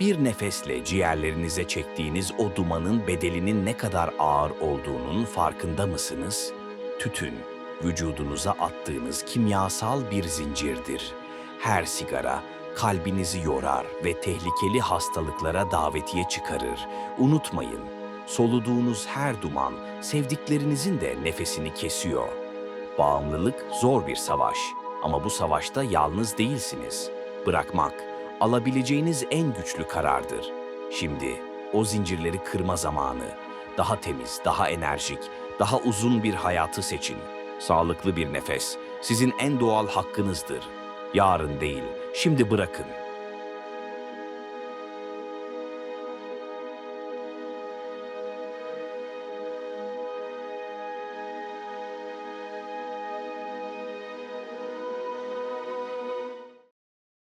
Bir nefesle ciğerlerinize çektiğiniz o dumanın bedelinin ne kadar ağır olduğunun farkında mısınız? Tütün, vücudunuza attığınız kimyasal bir zincirdir. Her sigara kalbinizi yorar ve tehlikeli hastalıklara davetiye çıkarır. Unutmayın, soluduğunuz her duman sevdiklerinizin de nefesini kesiyor. Bağımlılık zor bir savaş ama bu savaşta yalnız değilsiniz. Bırakmak alabileceğiniz en güçlü karardır. Şimdi o zincirleri kırma zamanı. Daha temiz, daha enerjik, daha uzun bir hayatı seçin. Sağlıklı bir nefes sizin en doğal hakkınızdır. Yarın değil, şimdi bırakın.